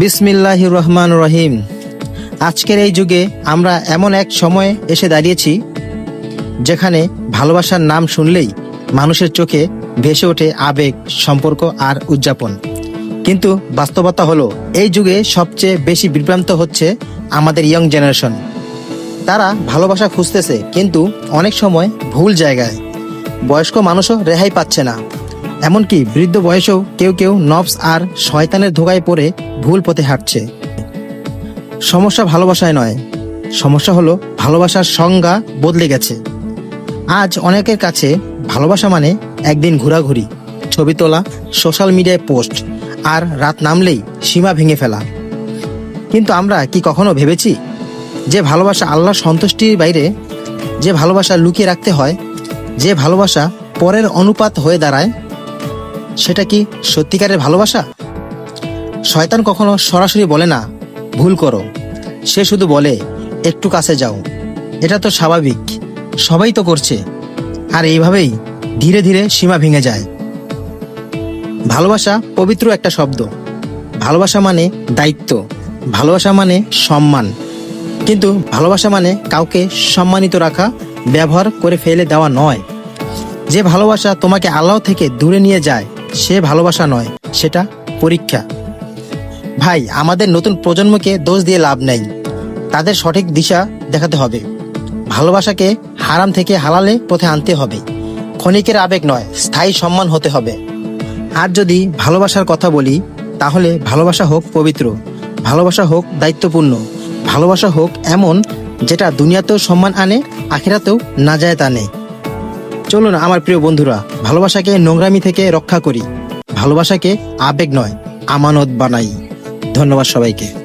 বিসমিল্লাহ রহমান রহিম। আজকের এই যুগে আমরা এমন এক সময়ে এসে দাঁড়িয়েছি, যেখানে ভালোবাসার নাম শুনলেই মানুষের চোখে ভেসে ওঠে আবেগ, সম্পর্ক আর উদযাপন। কিন্তু বাস্তবতা হলো, এই যুগে সবচেয়ে বেশি বিভ্রান্ত হচ্ছে আমাদের ইয়ং জেনারেশন তারা ভালোবাসা খুঁজতেছে, কিন্তু অনেক সময় ভুল জায়গায়। বয়স্ক মানুষও রেহাই পাচ্ছে না। এমনকি বৃদ্ধ বয়সেও কেউ কেউ নবস আর শয়তানের ধোকায় পড়ে ভুল পথে হাঁটছে। সমস্যা ভালোবাসায় নয়, সমস্যা হলো ভালোবাসার সংজ্ঞা বদলে গেছে। আজ অনেকের কাছে ভালোবাসা মানে একদিন ঘোরাঘুরি, ছবি তোলা, সোশ্যাল মিডিয়ায় পোস্ট আর রাত নামলেই সীমা ভেঙে ফেলা। কিন্তু আমরা কি কখনো ভেবেছি যে ভালোবাসা আল্লাহ সন্তুষ্টির বাইরে, যে ভালোবাসা লুকিয়ে রাখতে হয়, যে ভালোবাসা পরের অনুপাত হয়ে দাঁড়ায় সেটা কি সত্যিকারের ভালোবাসা? শয়তান কখনো সরাসরি বলে না, ভুল করো। সে শুধু বলে, একটু কাছে যাও। এটা তো স্বাভাবিক, সবাই তো করছে। আর এইভাবেই ধীরে ধীরে সীমা ভেঙে যায়। ভালোবাসা পবিত্র একটা শব্দ। ভালোবাসা মানে দায়িত্ব, ভালোবাসা মানে সম্মান। কিন্তু ভালোবাসা মানে কাউকে সম্মানিত রাখা, ব্যবহার করে ফেলে দেওয়া নয়। যে ভালোবাসা তোমাকে আল্লাহ থেকে দূরে নিয়ে যায় সে ভালোবাসা নয়, সেটা পরীক্ষা। ভাই, আমাদের নতুন প্রজন্মকে দোষ দিয়ে লাভ নেই। তাদের সঠিক দিশা দেখাতে হবে। ভালোবাসাকে হারাম থেকে হালালে পথে আনতে হবে। ক্ষণিকের আবেগ নয়, স্থায়ী সম্মান হতে হবে। আর যদি ভালোবাসার কথা বলি, তাহলে ভালোবাসা হোক পবিত্র, ভালোবাসা হোক দায়িত্বপূর্ণ, ভালোবাসা হোক এমন যেটা দুনিয়াতেও সম্মান আনে, আখিরাতেও তা আনে চলুন আমার প্রিয় বন্ধুরা, ভালোবাসাকে নোংরামি থেকে রক্ষা করি। ভালোবাসাকে আবেগ নয়, আমানত বানাই। ধন্যবাদ সবাইকে।